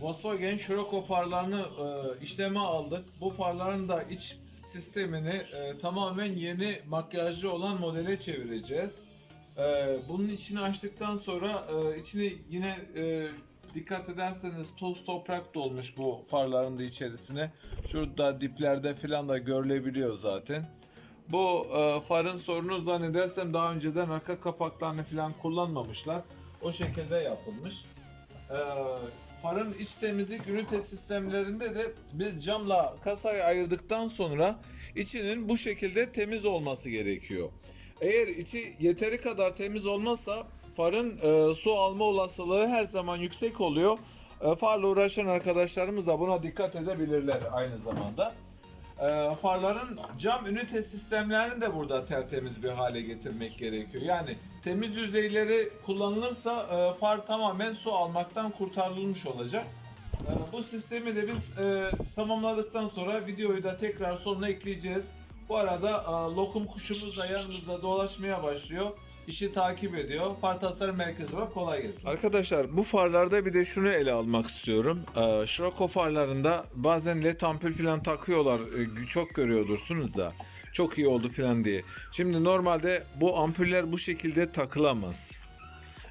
Volkswagen Scirocco farlarını e, işleme aldık. Bu farların da iç sistemini e, tamamen yeni makyajlı olan modele çevireceğiz. E, bunun içini açtıktan sonra e, içini yine e, dikkat ederseniz toz toprak dolmuş bu farların da içerisine. Şurada diplerde falan da görülebiliyor zaten. Bu e, farın sorunu zannedersem daha önceden arka kapaklarını falan kullanmamışlar. O şekilde yapılmış. E, farın iç temizlik ünite sistemlerinde de biz camla kasayı ayırdıktan sonra içinin bu şekilde temiz olması gerekiyor. Eğer içi yeteri kadar temiz olmazsa farın e, su alma olasılığı her zaman yüksek oluyor. E, farla uğraşan arkadaşlarımız da buna dikkat edebilirler aynı zamanda. E, farların cam ünite sistemlerini de burada tertemiz bir hale getirmek gerekiyor. Yani temiz yüzeyleri kullanılırsa e, far tamamen su almaktan kurtarılmış olacak. E, bu sistemi de biz e, tamamladıktan sonra videoyu da tekrar sonuna ekleyeceğiz. Bu arada e, lokum kuşumuz da yanımızda dolaşmaya başlıyor. İşi takip ediyor. Far tasarım merkezi olarak kolay gelsin. Arkadaşlar bu farlarda bir de şunu ele almak istiyorum. Ee, farlarında bazen led ampul falan takıyorlar. Ee, çok görüyordursunuz da. Çok iyi oldu falan diye. Şimdi normalde bu ampuller bu şekilde takılamaz.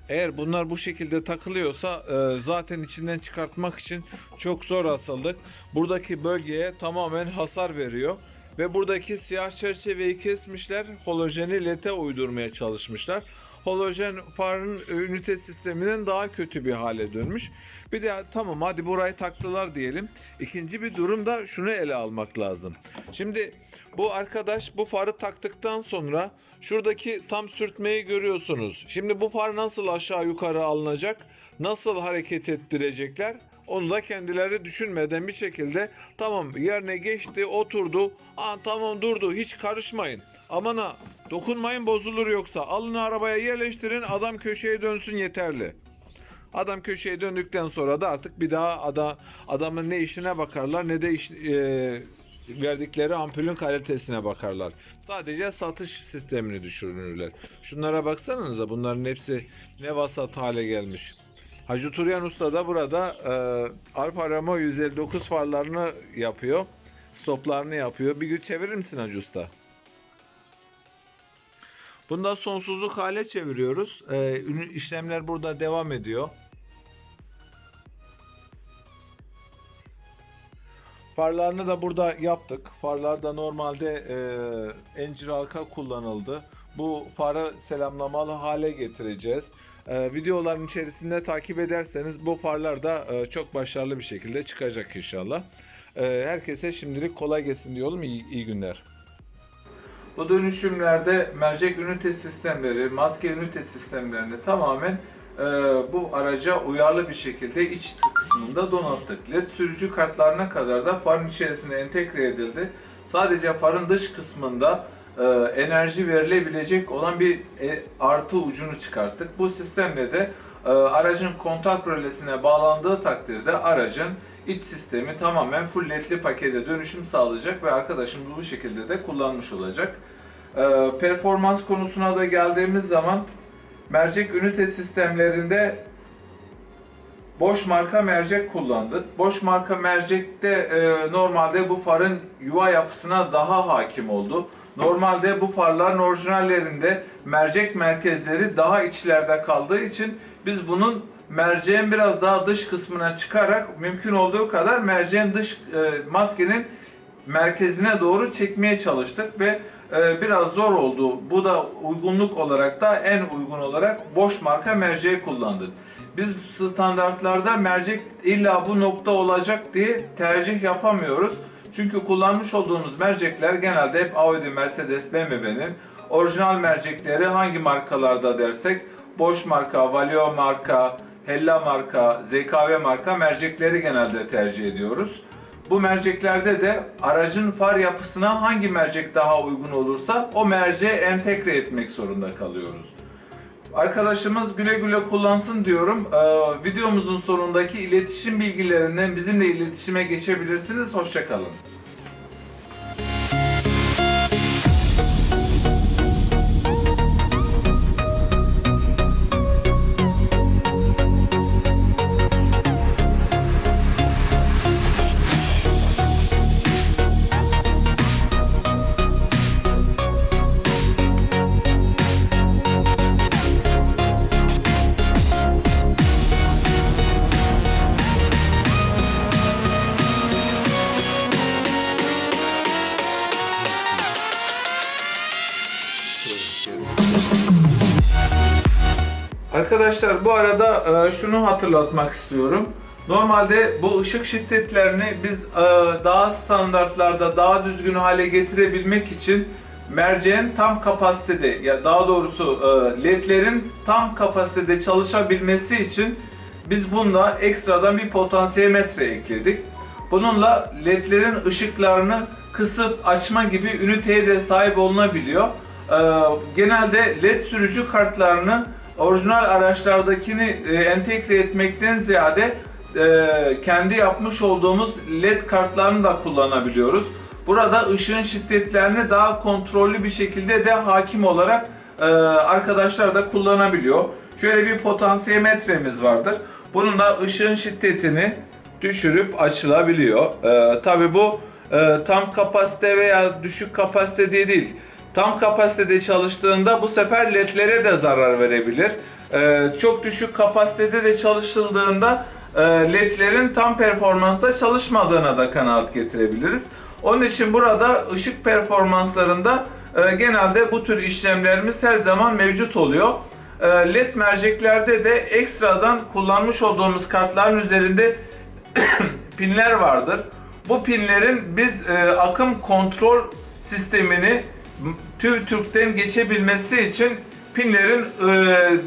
Eğer bunlar bu şekilde takılıyorsa e, zaten içinden çıkartmak için çok zor asıldık. Buradaki bölgeye tamamen hasar veriyor. Ve buradaki siyah çerçeveyi kesmişler. Holojeni lete uydurmaya çalışmışlar. Halojen farın ünite sisteminden daha kötü bir hale dönmüş. Bir de tamam hadi burayı taktılar diyelim. İkinci bir durum da şunu ele almak lazım. Şimdi bu arkadaş bu farı taktıktan sonra şuradaki tam sürtmeyi görüyorsunuz. Şimdi bu far nasıl aşağı yukarı alınacak? Nasıl hareket ettirecekler? Onu da kendileri düşünmeden bir şekilde tamam yerine geçti, oturdu. Aa, tamam durdu, hiç karışmayın. Aman ha, dokunmayın bozulur yoksa. Alın arabaya yerleştirin, adam köşeye dönsün yeterli. Adam köşeye döndükten sonra da artık bir daha ada, adamın ne işine bakarlar ne de iş, e, verdikleri ampulün kalitesine bakarlar. Sadece satış sistemini düşünürler. Şunlara baksanıza bunların hepsi ne vasat hale gelmiş. Hacı Turyan Usta da burada e, Alfa Romeo 159 farlarını yapıyor. Stoplarını yapıyor. Bir gün çevirir misin Hacı Usta? Bunda sonsuzluk hale çeviriyoruz. E, işlemler burada devam ediyor. Farlarını da burada yaptık. Farlarda normalde e, encir halka kullanıldı. Bu farı selamlamalı hale getireceğiz. E, videoların içerisinde takip ederseniz bu farlar da e, çok başarılı bir şekilde çıkacak inşallah. E, herkese şimdilik kolay gelsin diyorum. İyi, iyi günler. Bu dönüşümlerde mercek ünite sistemleri, maske ünite sistemlerini tamamen e, bu araca uyarlı bir şekilde iç kısmında donattık. LED sürücü kartlarına kadar da farın içerisine entegre edildi. Sadece farın dış kısmında enerji verilebilecek olan bir e, artı ucunu çıkarttık. Bu sistemle de e, aracın kontak rölesine bağlandığı takdirde aracın iç sistemi tamamen full ledli pakete dönüşüm sağlayacak ve arkadaşımız bu şekilde de kullanmış olacak. Performans konusuna da geldiğimiz zaman mercek ünite sistemlerinde boş marka mercek kullandık. Boş marka mercekte e, normalde bu farın yuva yapısına daha hakim oldu. Normalde bu farların orijinallerinde mercek merkezleri daha içlerde kaldığı için biz bunun merceğin biraz daha dış kısmına çıkarak mümkün olduğu kadar merceğin dış e, maskenin merkezine doğru çekmeye çalıştık ve e, biraz zor oldu. Bu da uygunluk olarak da en uygun olarak boş marka merceği kullandık. Biz standartlarda mercek illa bu nokta olacak diye tercih yapamıyoruz. Çünkü kullanmış olduğumuz mercekler genelde hep Audi, Mercedes, BMW'nin orijinal mercekleri hangi markalarda dersek boş marka, Valeo marka, Hella marka, ZKV marka mercekleri genelde tercih ediyoruz. Bu merceklerde de aracın far yapısına hangi mercek daha uygun olursa o merceğe entegre etmek zorunda kalıyoruz. Arkadaşımız güle güle kullansın diyorum. Ee, videomuzun sonundaki iletişim bilgilerinden bizimle iletişime geçebilirsiniz. Hoşçakalın. Arkadaşlar bu arada e, şunu hatırlatmak istiyorum. Normalde bu ışık şiddetlerini biz e, daha standartlarda daha düzgün hale getirebilmek için merceğin tam kapasitede ya daha doğrusu e, ledlerin tam kapasitede çalışabilmesi için biz bununla ekstradan bir potansiyometre ekledik. Bununla ledlerin ışıklarını kısıp açma gibi üniteye de sahip olunabiliyor. Genelde led sürücü kartlarını orijinal araçlardakini e, entegre etmekten ziyade e, kendi yapmış olduğumuz led kartlarını da kullanabiliyoruz. Burada ışığın şiddetlerini daha kontrollü bir şekilde de hakim olarak e, arkadaşlar da kullanabiliyor. Şöyle bir potansiyometremiz vardır. Bununla ışığın şiddetini düşürüp açılabiliyor. Ee, Tabi bu e, tam kapasite veya düşük kapasite diye değil. Tam kapasitede çalıştığında bu sefer ledlere de zarar verebilir. Ee, çok düşük kapasitede de çalışıldığında e, ledlerin tam performansta çalışmadığına da kanaat getirebiliriz. Onun için burada ışık performanslarında e, genelde bu tür işlemlerimiz her zaman mevcut oluyor. E, LED merceklerde de ekstradan kullanmış olduğumuz kartların üzerinde pinler vardır. Bu pinlerin biz e, akım kontrol sistemini TÜVTÜRK'ten geçebilmesi için pinlerin e,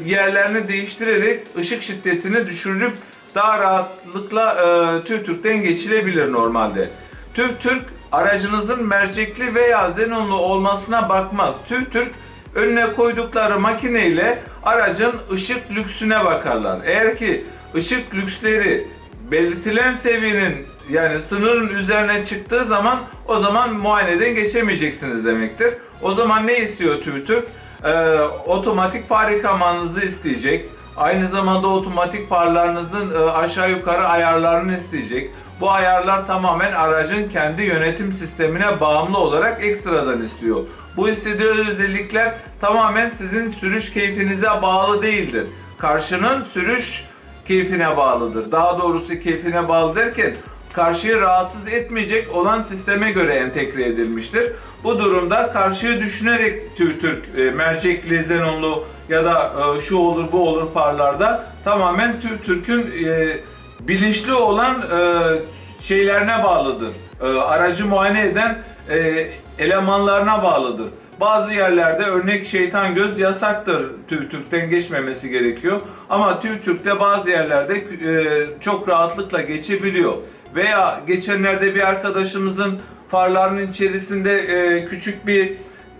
yerlerini değiştirerek ışık şiddetini düşürüp daha rahatlıkla e, TÜVTÜRK'ten geçilebilir normalde. TÜVTÜRK aracınızın mercekli veya xenonlu olmasına bakmaz. TÜVTÜRK önüne koydukları makineyle aracın ışık lüksüne bakarlar. Eğer ki ışık lüksleri belirtilen seviyenin yani sınırın üzerine çıktığı zaman o zaman muayeneden geçemeyeceksiniz demektir. O zaman ne istiyor TÜVTÜRK? Ee, otomatik far yıkamanızı isteyecek. Aynı zamanda otomatik farlarınızın e, aşağı yukarı ayarlarını isteyecek. Bu ayarlar tamamen aracın kendi yönetim sistemine bağımlı olarak ekstradan istiyor. Bu istediği özellikler tamamen sizin sürüş keyfinize bağlı değildir. Karşının sürüş keyfine bağlıdır. Daha doğrusu keyfine bağlı derken karşıyı rahatsız etmeyecek olan sisteme göre entegre edilmiştir. Bu durumda karşıyı düşünerek TÜRK e, mercekli, xenonlu ya da e, şu olur bu olur farlarda tamamen TÜRK'ün e, bilinçli olan e, şeylerine bağlıdır. E, aracı muayene eden e, elemanlarına bağlıdır. Bazı yerlerde örnek şeytan göz yasaktır TÜRK'ten geçmemesi gerekiyor. Ama TÜRK'te bazı yerlerde e, çok rahatlıkla geçebiliyor. Veya geçenlerde bir arkadaşımızın farlarının içerisinde e, küçük bir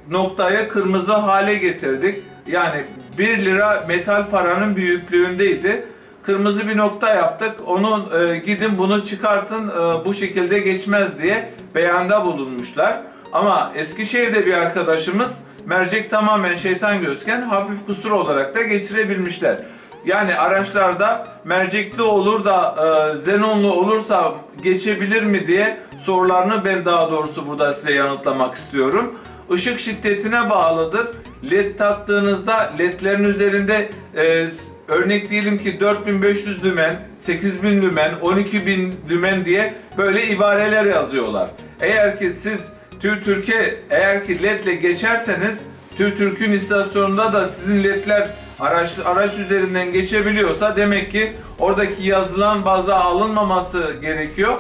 noktaya kırmızı hale getirdik. Yani 1 lira metal paranın büyüklüğündeydi. Kırmızı bir nokta yaptık. Onu e, gidin bunu çıkartın e, bu şekilde geçmez diye beyanda bulunmuşlar. Ama Eskişehir'de bir arkadaşımız mercek tamamen şeytan gözken hafif kusur olarak da geçirebilmişler. Yani araçlarda mercekli olur da e, xenonlu olursa geçebilir mi diye sorularını ben daha doğrusu burada size yanıtlamak istiyorum. Işık şiddetine bağlıdır. LED taktığınızda ledlerin üzerinde e, örnek diyelim ki 4500 lümen, 8000 lümen, 12000 lümen diye böyle ibareler yazıyorlar. Eğer ki siz TÜRK'e eğer ki LED ile geçerseniz TÜRK'ün istasyonunda da sizin ledler araç, araç üzerinden geçebiliyorsa demek ki oradaki yazılan baza alınmaması gerekiyor.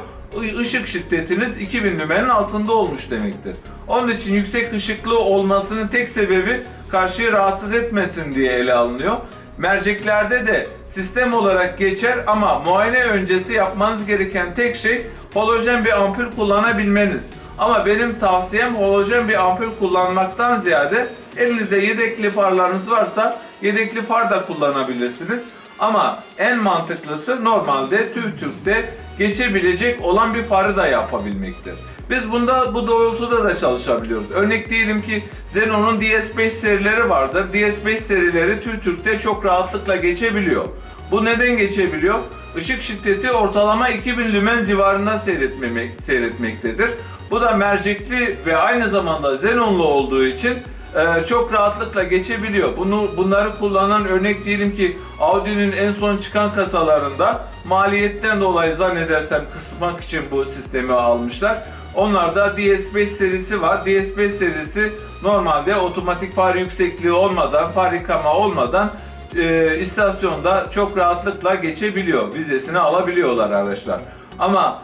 Işık şiddetiniz 2000 lümenin altında olmuş demektir. Onun için yüksek ışıklı olmasının tek sebebi karşıyı rahatsız etmesin diye ele alınıyor. Merceklerde de sistem olarak geçer ama muayene öncesi yapmanız gereken tek şey halojen bir ampul kullanabilmeniz. Ama benim tavsiyem halojen bir ampul kullanmaktan ziyade elinizde yedekli farlarınız varsa yedekli far da kullanabilirsiniz. Ama en mantıklısı normalde TÜVTÜRK'te geçebilecek olan bir farı da yapabilmektir. Biz bunda bu doğrultuda da çalışabiliyoruz. Örnek diyelim ki Xenon'un DS5 serileri vardır. DS5 serileri TÜVTÜRK'te çok rahatlıkla geçebiliyor. Bu neden geçebiliyor? Işık şiddeti ortalama 2000 lümen civarında seyretmemek, seyretmektedir. Bu da mercekli ve aynı zamanda xenonlu olduğu için e, çok rahatlıkla geçebiliyor. Bunu bunları kullanan örnek diyelim ki Audi'nin en son çıkan kasalarında maliyetten dolayı zannedersem kısmak için bu sistemi almışlar. Onlarda DS5 serisi var. DS5 serisi normalde otomatik far yüksekliği olmadan, far yıkama olmadan e, istasyonda çok rahatlıkla geçebiliyor. Vizesini alabiliyorlar araçlar. Ama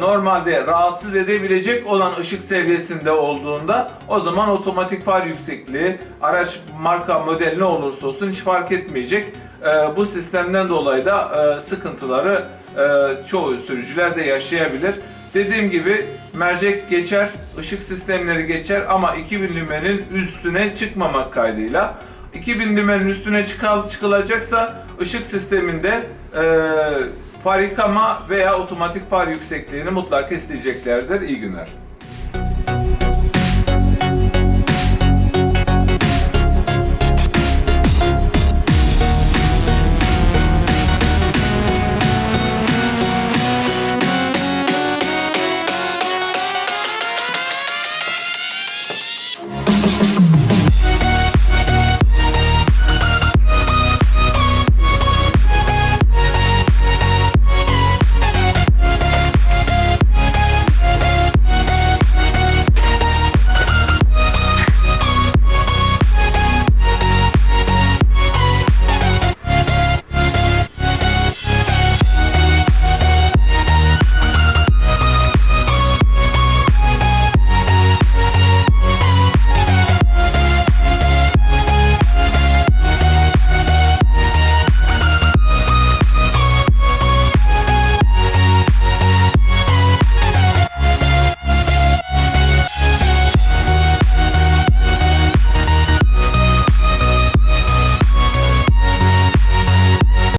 normalde rahatsız edebilecek olan ışık seviyesinde olduğunda o zaman otomatik far yüksekliği araç marka model ne olursa olsun hiç fark etmeyecek. E, bu sistemden dolayı da e, sıkıntıları e, çoğu sürücüler de yaşayabilir. Dediğim gibi mercek geçer, ışık sistemleri geçer ama 2000 lümenin üstüne çıkmamak kaydıyla 2000 lümenin üstüne çıkılacaksa ışık sisteminde e, far yıkama veya otomatik far yüksekliğini mutlaka isteyeceklerdir. İyi günler.